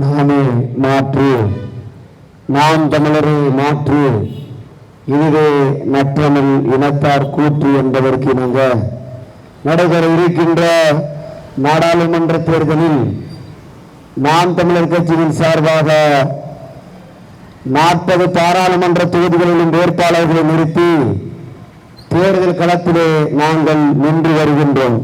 நாமே மாற்று. நாம் தமிழரை மாற்று. இதுவே நற்றமிழ் இனத்தார் கூற்று என்பதற்கு இணங்க நடைபெற இருக்கின்ற நாடாளுமன்ற தேர்தலில் நாம் தமிழர் கட்சியின் சார்பாக நாற்பது பாராளுமன்ற தொகுதிகளிலும் வேட்பாளர்களை நிறுத்தி தேர்தல் களத்திலே நாங்கள் நின்று வருகின்றோம்.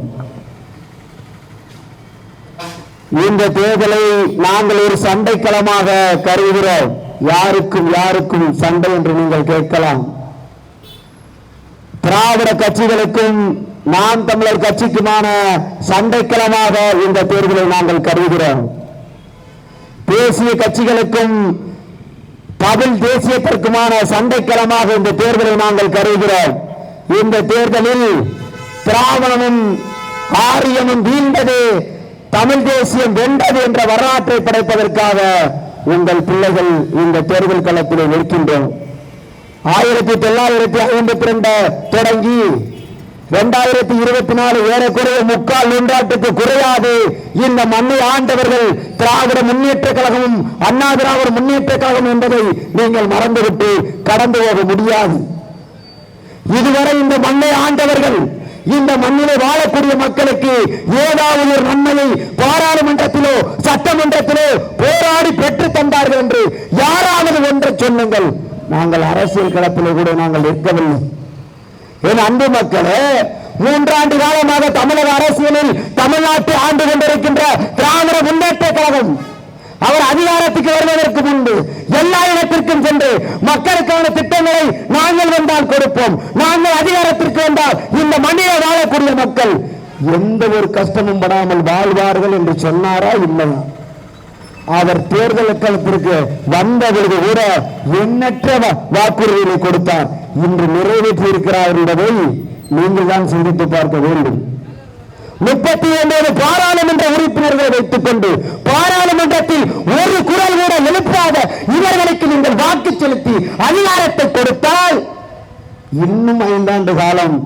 இந்த தேர்தலை நாங்கள் ஒரு சண்டைக்களமாக கருதுகிறோம். யாருக்கும் யாருக்கும் சண்டை என்று நீங்கள் கேட்கலாம். திராவிட கட்சிகளுக்கும் நாம் தமிழர் கட்சிக்குமான சண்டைக்களமாக இந்த தேர்தலை நாங்கள் கருதுகிறோம். தேசிய கட்சிகளுக்கும் தமிழ் தேசியத்திற்குமான சண்டைக்களமாக இந்த தேர்தலை நாங்கள் கருதுகிறோம். இந்த தேர்தலில் திராவிடமும் ஆரியமும் வீழ்ந்தது தமிழ் தேசியம் வென்றது என்ற வரலாற்றை படைப்பதற்காக உங்கள் பிள்ளைகள் இந்த தேர்தல் களத்தில் நிற்கின்றோம். ஆயிரத்தி தொள்ளாயிரத்தி ஐம்பத்தி ரெண்டு தொடங்கி இரண்டாயிரத்தி இருபத்தி நாலு ஏறக்குறைய முக்கால் நூற்றாண்டுக்கு குறையாது. இந்த மண்ணை ஆண்டவர்கள் திராவிட முன்னேற்ற கழகமும் அண்ணா திராவிட முன்னேற்ற கழகம் என்பதை நீங்கள் மறந்துவிட்டு கடந்து போக முடியாது. இதுவரை இந்த மண்ணை ஆண்டவர்கள் இந்த மண்ணிலே வாழக்கூடிய மக்களுக்கு ஏதாவது ஒரு நன்மையை பாராளுமன்றத்திலோ சட்டமன்றத்திலோ போராடி பெற்று தந்தார்கள் என்று யாராவது ஒன்று சொல்லுங்கள். நாங்கள் அரசியல் களத்திலே கூட நாங்கள் நிற்கவில்லை. என் அன்பு மக்களே மூன்றாண்டு காலமாக தமிழக அரசியலில் தமிழ்நாட்டை ஆண்டு கொண்டிருக்கின்ற திராவிட முன்னேற்ற கழகம் அவர் அதிகாரத்துக்கு வருவதற்கு முன்பு எல்லா இடத்திற்கும் சென்று மக்களுக்கான திட்டங்களை நாங்கள் வந்தால் கொடுப்போம். நாங்கள் அதிகாரத்திற்கு வந்தால் இந்த மண்ணிலே வாழக்கூடிய மக்கள் எந்த ஒரு கஷ்டமும் படாமல் வாழ்வார்கள் என்று சொன்னாரா இல்லையா? அவர் தேர்தல் களத்திற்கு வந்தவர்கள் கூட எண்ணற்ற வாக்குறுதிகளை கொடுத்தார். இன்று நிறைவேற்றி இருக்கிறார் என்பதை நீங்கள் தான் சிந்தித்து பார்க்க வேண்டும். முப்பத்தி ஒன்பது பாராளுமன்ற உறுப்பினர்களை வைத்துக் கொண்டு பாராளுமன்றத்தில் ஒரு குரல் கூட எழுப்பாத இவர்களுக்கு நீங்கள் வாக்கு செலுத்தி அதிகாரத்தை கொடுத்தால் இன்னும் ஐந்தாண்டு காலம்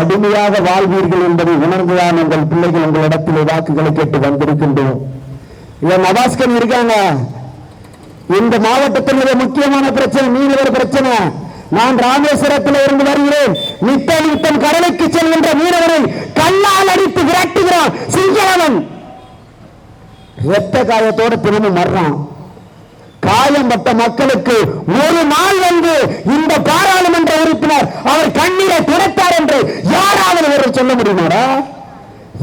அடிமையாக வாழ்வீர்கள் என்பதை உணர்ந்துதான் உங்கள் பிள்ளைகள் உங்களிடத்திலே வாக்குகளை கேட்டு வந்திருக்கின்றோம். இல்ல நவாஸ்கன் இருக்காங்க. இந்த மாவட்டத்தினுடைய முக்கியமான பிரச்சனை மீனவர் பிரச்சனை. நான் ராமேஸ்வரத்தில் இருந்து வருகிறேன். நித்த நித்தம் கடலுக்கு செல்கின்ற மீனவரை கல்லால் அடித்து விரட்டுகிறான் சிங்களவன் இரத்த காயத்தோட திரும்பி மர்றான் காயம்பட்ட மக்களுக்கு ஒரு நாள் வந்து இந்த பாராளுமன்ற உறுப்பினர் அவர் கண்ணீரை துடைத்தார் என்று யாராவது ஒருவர் சொல்ல முடியுமாடா?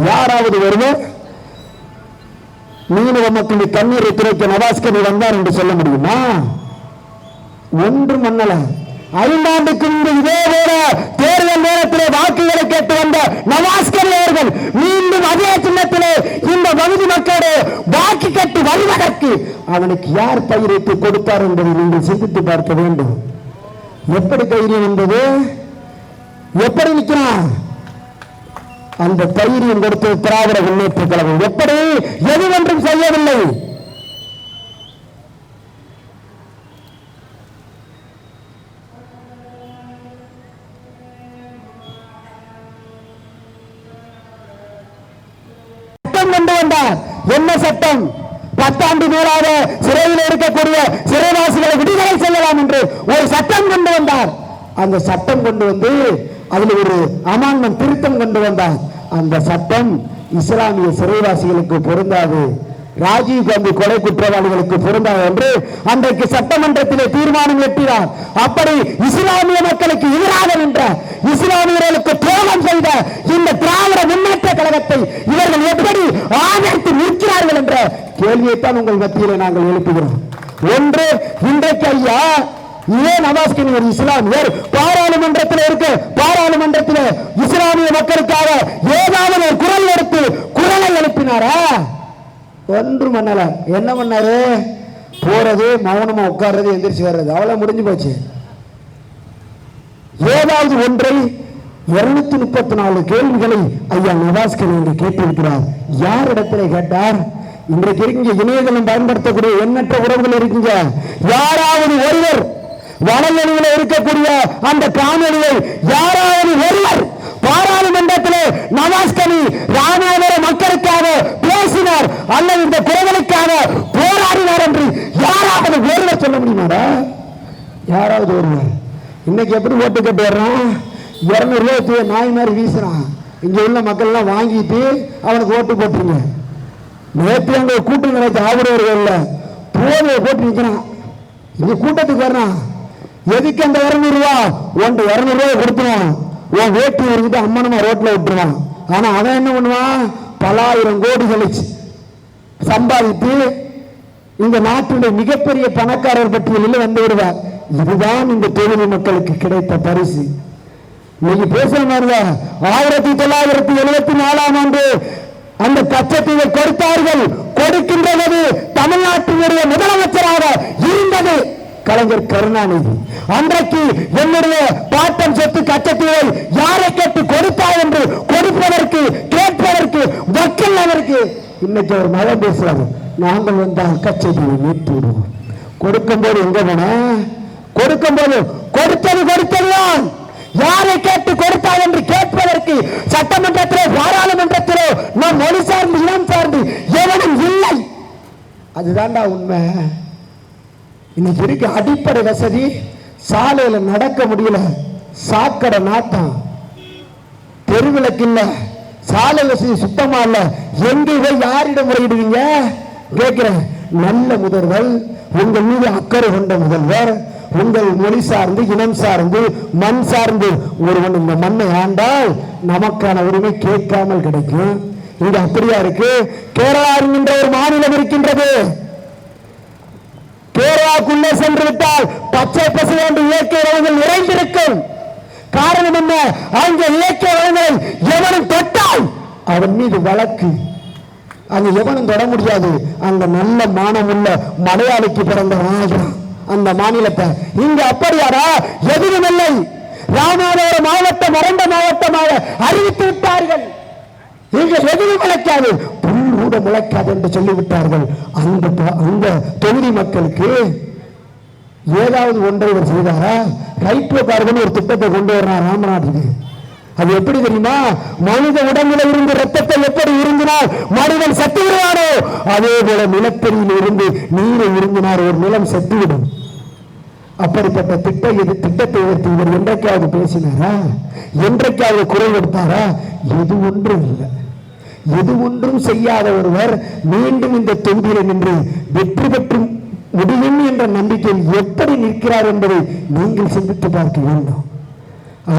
யாராவது ஒருவர்? மீனவ மக்கள் கண்ணீரை துடைக்க நவாஸ்கனி வந்தார் என்று சொல்ல முடியுமா? ஒன்று மன்னல ஐந்தாண்டுக்கு முன்பு இதே போல தேர்தல் நேரத்தில் வாக்குகளை கேட்டு வந்த நவாஸ்கர் அவர்கள் மீண்டும் அதே சின்னத்திலே இந்த பகுதி மக்களோடு வாக்கு கேட்டு வருவதற்கு அவனுக்கு யார் பயிரிட்டு கொடுத்தார் என்பதை நீங்கள் சிந்தித்து பார்க்க வேண்டும். எப்படி தைரியம் என்பது எப்படி நிற்கிறான்? அந்த தைரியம் கொடுத்து திராவிட முன்னேற்ற கழகம் எப்படி எதுவென்றும் செய்யவில்லை? என்ன சட்டம்? பத்தாண்டு மேலாக சிறையில் இருக்கக்கூடிய சிறைவாசிகளை விடுதலை செய்யலாம் என்று ஒரு சட்டம் கொண்டு வந்தார். அந்த சட்டம் கொண்டு வந்து அதில் ஒரு அமான்மன் திருத்தம் கொண்டு வந்தார். அந்த சட்டம் இஸ்லாமிய சிறைவாசிகளுக்கு பொருந்தாது. ராஜீவ் காந்தி கொலை குற்றவாளிகளுக்கு பொருந்தாது என்று அன்றைக்கு சட்டமன்றத்திலே தீர்மானம் எட்டினார். அப்படி இஸ்லாமிய மக்களுக்கு எதிராக நின்ற இஸ்லாமியர்களுக்கு துரோகம் செய்த இந்த திராவிட முன்னேற்ற கழகத்தை இவர்கள் எப்படி ஆதரித்து நிற்கிறார்கள் என்ற கேள்வியைத்தான் உங்கள் மத்தியிலே நாங்கள் எழுப்புகிறோம். ஒன்று இன்றைக்கு ஐயா இதே நவாஸ்கின் ஒரு இஸ்லாமியர் பாராளுமன்றத்தில் இருக்க. பாராளுமன்றத்தில் இஸ்லாமிய மக்களுக்காக ஏதாவது ஒரு குரல் எடுத்து குரலை எழுப்பினாரா? ஒன்றும் பண்ணல என்ன பண்ணாரு போறது மௌனமா உட்கார்றது எந்திரிச்சு வர்றது. அவ்வளவு முடிஞ்சு போச்சு. ஏதாவது ஒன்றை இருநூத்தி முப்பத்தி நாலு கேள்விகளை ஐயா நவாஸ்கர் என்று கேட்டிருக்கிறார். யார் இடத்துல கேட்டார்? இன்றைக்கு இருக்கீங்க இணையதளம் பயன்படுத்தக்கூடிய எண்ணற்ற உறவுகள் இருக்கீங்க யாராவது ஒருவர் வடமொழியில இருக்கக்கூடிய அந்த காணொலியை யாராவது ஒருவர் பாராளுமன்றத்திலே நவாஸ்கனி ராமேஸ்வர மக்களுக்காக பேசினார். அல்லது இந்த குறைகளுக்காக போராடினார் முடியுமாடா யாராவது ஒருவர் இன்னைக்கு எப்படி ஓட்டு கட்டு வர்றான் தூய நாய் மாதிரி வீசுறான். இங்க உள்ள மக்கள்லாம் வாங்கிட்டு அவனுக்கு ஓட்டு போட்டுருங்க. நேற்று அங்க கூட்டம் நடத்த இல்லை. போதைய போட்டு நிற்கிறான் இங்க கூட்டத்துக்கு வர்றான். எதுக்கு அந்த இரநூறுவா ஒன்று இரநூறுவா கொடுத்துருவான் உன் வேட்டி இருந்துட்டு அம்மனமா ரோட்ல விட்டுருவான். ஆனா அவன் என்ன பண்ணுவான்? பலாயிரம் கோடி கழிச்சு சம்பாதித்து இந்த நாட்டினுடைய மிகப்பெரிய பணக்காரர் பட்டியலில் வந்து விடுவார். இதுதான் இந்த தொழில் மக்களுக்கு கிடைத்த பரிசு. நீங்க பேசுற மாதிரிதான் ஆயிரத்தி தொள்ளாயிரத்தி எழுபத்தி நாலாம் ஆண்டு அந்த கச்சத்தீவை கொடுத்தார்கள். கொடுக்கின்றது தமிழ்நாட்டினுடைய முதலமைச்சராக இருந்தது. கலைஞர் கருணாநிதி. அன்றைக்கு என்னுடைய பாட்டம் சொத்து கச்சத்தீவை யாரை கேட்டு கொடுத்தார் என்று கொடுப்பதற்கு கேட்பதற்கு வக்கல் அவருக்கு? இன்னைக்கு அவர் மழை பேசுறாரு. நாங்கள் வந்தால் கச்சத்தீவை மீட்டு விடுவோம். கொடுக்கும்போது எங்க போன? கொடுக்கும்போது கொடுத்தது கொடுத்ததுதான். யாரை கேட்டு கொடுத்தார் என்று கேட்பதற்கு சட்டமன்றத்திலோ பாராளுமன்றத்திலோ நம் மொழி சார்ந்து இனம் சார்ந்து எவனும் இல்லை. அதுதான்டா உண்மை. இன்னைக்கு இருக்க அடிப்படை வசதி சாலையில் நடக்க முடியல. சாக்கடை நாட்டம் தெருவிளக்கு இல்லை. சாலை வசதி சுத்தமா இல்லை. எங்க போய் யாரிடம் முறையிடுவீங்க? கேட்கிறேன் நல்ல முதல்வர் உங்கள் மீது அக்கறை கொண்ட முதல்வர் உங்கள் மொழி சார்ந்து இனம் சார்ந்து மண் சார்ந்து ஒருவன் இந்த மண்ணை ஆண்டால் நமக்கான உரிமை கேட்காமல் கிடைக்கும். இது அப்படியா இருக்கு? கேரளா என்கின்ற ஒரு மாநிலம் இருக்கின்றது. பேராக்குள்ளே சென்று விட்டால் பச்சை பசுமை என்று இயற்கை வளங்கள் நிறைந்திருக்கும். காரணம் என்ன? அங்கே இயற்கை வளங்களை எவனும் தொட்டால் அவன் மீது வழக்கு. அங்க எவனும் தொட முடியாது. அந்த நல்ல மானமுள்ள மலையாளிக்கு பிறந்த மாநிலம் அந்த மாநிலத்தை. இங்க அப்படியாரா? எதுவும் இல்லை. ராமநாதபுரம் மாவட்டம் மறந்த மாவட்டமாக அறிவித்து விட்டார்கள். இங்க எதுவும் கிடைக்காது. கூட முளைக்காது என்று சொல்லிவிட்டார்கள். அந்த அந்த தொகுதி மக்களுக்கு ஏதாவது ஒன்றை இவர் செய்தாரா? ஹைட்ரோ கார்பன் ஒரு திட்டத்தை கொண்டு வர்றார் ராமநாட்டுக்கு அது எப்படி தெரியுமா? மனித உடம்புல இருந்து ரத்தத்தை எப்படி இருந்தினால் மனிதன் செத்து விடுவாரோ அதே போல நிலத்தடியில் இருந்து நீரை இருந்தினார் ஒரு நிலம் செத்துவிடும். அப்படிப்பட்ட திட்ட இது திட்டத்தை எதிர்த்து இவர் என்றைக்காவது பேசினாரா? என்றைக்காவது குரல் கொடுத்தாரா? எது ஒன்றும் இல்லை. எது ஒன்றும் செய்யாத ஒருவர் மீண்டும் இந்த தொகுதியில் நின்று வெற்றி பெற்று முடியும் என்ற நம்பிக்கையில் எப்படி நிற்கிறார் என்பதை நீங்கள் சிந்தித்து பார்க்க வேண்டும்.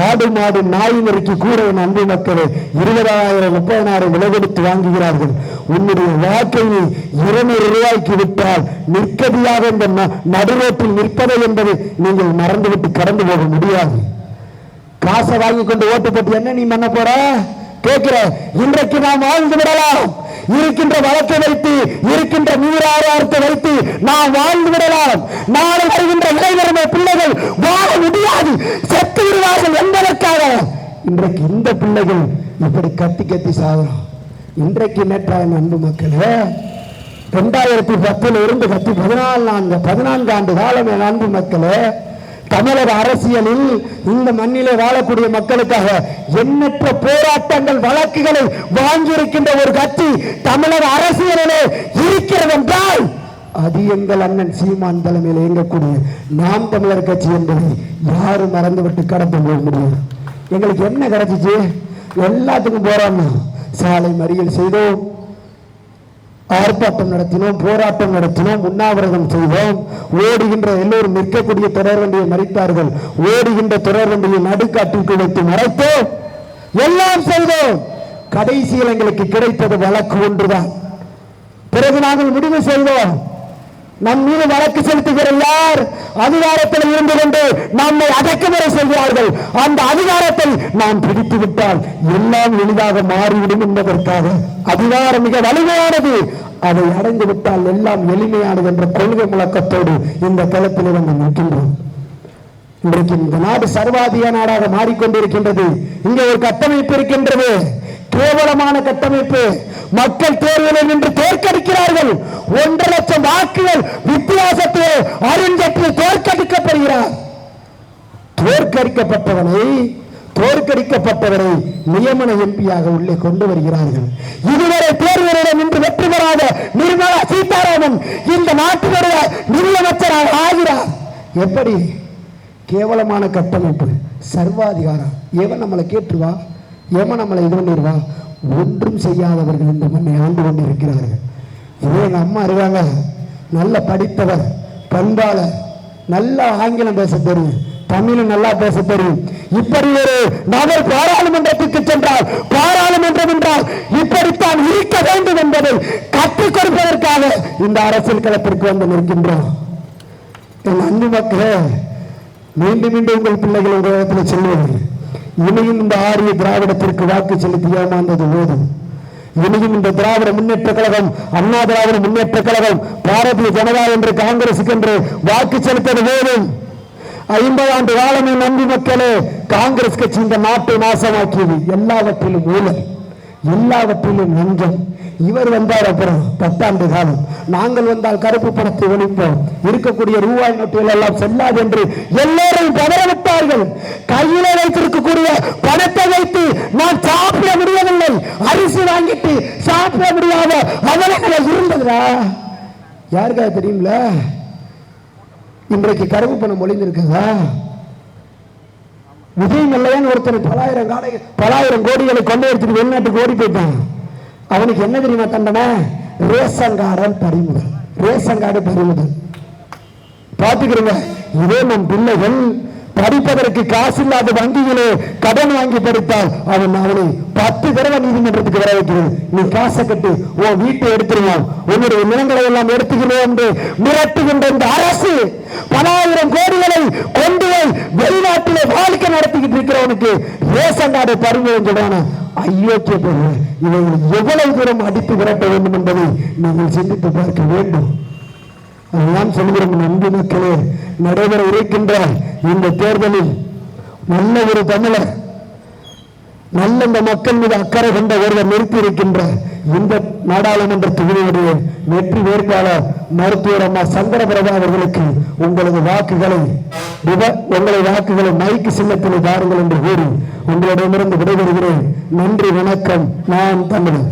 ஆடு மாடு நாய் நெருக்கி கூட நம்பி மக்களே இருபதாயிரம் முப்பதனாயிரம் விலை கொடுத்து வாங்குகிறார்கள். உன்னுடைய வாழ்க்கையை இருநூறு ரூபாய்க்கு விட்டால் நிற்கதியாக இந்த நடுரோட்டில் நிற்பதை என்பதை நீங்கள் மறந்துவிட்டு கடந்து போக முடியாது. காசை வாங்கி கொண்டு ஓட்டு போட்டு என்ன நீ பண்ண போற? கேட்கிற இன்றைக்கு நாம் வாழ்ந்து விடலாம். இருக்கின்ற வழக்கை வைத்து இருக்கின்ற நீராதாரத்தை வைத்து நாம் வாழ்ந்து விடலாம். நாளை வருகின்ற இளைஞருடைய பிள்ளைகள் வாழ முடியாது. செத்து விடுவார்கள் என்பதற்காக. இன்றைக்கு இந்த பிள்ளைகள் இப்படி கத்தி கத்தி சாகிறோம் இன்றைக்கு நேற்றாய அன்பு மக்களே ரெண்டாயிரத்தி பத்துல இருந்து பத்து பதினாலு நான்கு பதினான்கு ஆண்டு காலம் என் அன்பு மக்களே தமிழக அரசியலில் இந்த மண்ணிலே வாழக்கூடிய மக்களுக்காக எண்ணற்ற போராட்டங்கள் வழக்குகளை வாங்கியிருக்கின்ற ஒரு கட்சி தமிழக அரசியலிலே இருக்கிறது என்றால் அது எங்கள் அண்ணன் சீமான் தலைமையில் இயங்கக்கூடிய நாம் தமிழர் கட்சி என்பதை யாரும் மறந்துவிட்டு கடந்து போக முடியாது. எங்களுக்கு என்ன கிடைச்சிச்சு? எல்லாத்துக்கும் போறாங்க சாலை மறியல் செய்தோம். ஆர்ப்பாட்டம் நடத்தினோம் போராட்டம் நடத்தினோம் உண்ணாவிரதம் செய்தோம். ஓடுகின்ற எல்லோரும் நிற்கக்கூடிய தொடர் வண்டியை மறைத்தார்கள். ஓடுகின்ற தொடர் வண்டியை நடுக்காட்டிற்கு வைத்து மறைத்தோம். எல்லாம் செய்தோம். கடைசியில் எங்களுக்கு கிடைத்தது வழக்கு ஒன்றுதான். பிறகு நாங்கள் முடிவு செய்தோம். நம் மீது வழக்கு செலுத்துகிற யார் அதிகாரத்தில் இருந்து கொண்டு நம்மை அடக்குமுறை செய்கிறார்கள்? அந்த அதிகாரத்தை நாம் பிடித்து விட்டால் எல்லாம் எளிதாக மாறிவிடும் என்பதற்காக. அதிகாரம் மிக வலிமையானது. அதை அடைந்து விட்டால் எல்லாம் எளிமையானது என்ற கொள்கை முழக்கத்தோடு இந்த தளத்தில் வந்து நிற்கின்றோம். இன்றைக்கு இந்த நாடு சர்வாதிய நாடாக மாறிக்கொண்டிருக்கின்றது. இங்கே ஒரு கட்டமைப்பு இருக்கின்றது. கேவலமான கட்டமைப்பு. மக்கள் தேர்தலில் நின்று தோற்கடிக்கிறார்கள். ஒன்றரை லட்சம் வாக்குகள் வித்தியாசத்தில் அருண்ஜெட்லி தோற்கடிக்கப்படுகிறார். தோற்கடிக்கப்பட்டவனை தோற்கடிக்கப்பட்டவரை நியமன எம்பியாக உள்ளே கொண்டு வருகிறார்கள். இதுவரை தேர்தலிடம் நின்று வெற்றி பெறாத நிர்மலா சீதாராமன் இந்த நாட்டினுடைய நிதியமைச்சராக ஆகிறார். எப்படி? கேவலமான கட்டமைப்பு சர்வாதிகாரம். எவன் நம்மளை கேட்டுருவா? எவன் நம்மளை இது பண்ணிடுவா ஒன்றும் செய்யாதவர்கள் இந்த மண்ணை ஆண்டு கொண்டு இருக்கிறார்கள் இதே எங்கள் அம்மா இருக்காங்க. நல்ல படித்தவர் பண்பாளர் நல்ல ஆங்கிலம் பேச தெரியும் தமிழும் நல்லா பேச தெரியும் இப்படி ஒரு நபர் பாராளுமன்றத்துக்கு சென்றால் பாராளுமன்றம் என்றால் இப்படித்தான் இருக்க வேண்டும் என்பதை கற்றுக் கொடுப்பதற்காக இந்த அரசியல் களத்திற்கு வந்து நிற்கின்றோம். என் அன்பு மக்களே மீண்டும் மீண்டும் உங்கள் பிள்ளைகள் ஒரு இடத்துல இனியும் இந்த ஆரிய திராவிடத்திற்கு வாக்கு செலுத்தி ஏமாந்தது போதும். இனியும் இந்த திராவிட முன்னேற்ற கழகம் அண்ணா திராவிட முன்னேற்ற கழகம் பாரதிய ஜனதா என்று காங்கிரசுக்கு என்று வாக்கு செலுத்தது போதும். ஐம்பது ஆண்டு காலமே நம்பி மக்களே காங்கிரஸ் கட்சி இந்த நாட்டை நாசமாக்கியது எல்லாவற்றிலும் ஊழல். எல்லாவற்றிலும் லஞ்சம் இவர் வந்தார் அப்புறம் பத்தாண்டு காலம். நாங்கள் வந்தால் கருப்பு பணத்தை ஒழிப்போம். இருக்கக்கூடிய ரூபாய் நோட்டுகள் எல்லாம் செல்லாது என்று எல்லோரும் பதறவிட்டார்கள். கையில வைத்திருக்கக்கூடிய பணத்தை வைத்து நான் சாப்பிட முடியவில்லை. அரிசி வாங்கிட்டு சாப்பிட முடியாத அவலங்களை இருந்ததுடா யாருக்கா தெரியுங்களா இன்றைக்கு கருப்பு பணம் ஒளிந்திருக்குதா? விஜய் மல்லையன் ஒருத்தர் பலாயிரம் காலை பலாயிரம் கோடிகளை கொண்டு எடுத்துட்டு வெளிநாட்டுக்கு ஓடி போயிட்டான். அவனுக்கு என்ன தெரியுமா தண்டனை? ரேஷன் கார்டன் பறிமுதல். ரேஷன் கார்டு பறிமுதல். பார்த்துக்கிறீங்க இதே நம் பிள்ளைகள் படிப்பதற்கு காசு இல்லாத வங்கிகளே கடன் வாங்கி படித்தால் அவன் அவனை பத்து தடவை நீதிமன்றத்துக்கு வர வைக்கிறது. நீ காசை கட்டி உன் வீட்டை எடுத்துருவான். உன்னுடைய நிலங்களை எல்லாம் எடுத்துக்கிறோம் என்று மிரட்டுகின்ற இந்த அரசு பலாயிரம் கோடிகளை கொண்டு போய் வெளிநாட்டிலே வாழ்க்கை நடத்திக்கிட்டு இருக்கிறவனுக்கு ரேஷன் கார்டை பறிமுதல் சொல்றான ஐயோக்கிய பொருள் இவங்களை எவ்வளவு தூரம் அடித்து விரட்ட வேண்டும் என்பதை நீங்கள் சிந்தித்து பார்க்க வேண்டும். அதுதான் சொல்கிறோம் நன்றி மக்களே. நடைபெற இருக்கின்ற இந்த தேர்தலில் நல்ல ஒரு தமிழர் நல்ல இந்த மக்கள் மீது அக்கறை கொண்ட ஒருவர் நிறுத்தி இருக்கின்ற இந்த நாடாளுமன்ற தொகுதியுடைய வெற்றி வேட்பாளர் மருத்துவர் அம்மா சங்கரபிரபா அவர்களுக்கு உங்களது வாக்குகளை விவ- வாக்குகளை மைக்கு சின்னத்தில் பாருங்கள் என்று கூறி உங்களிடமிருந்து விடைபெறுகிறேன். நன்றி வணக்கம். நான் தமிழன்.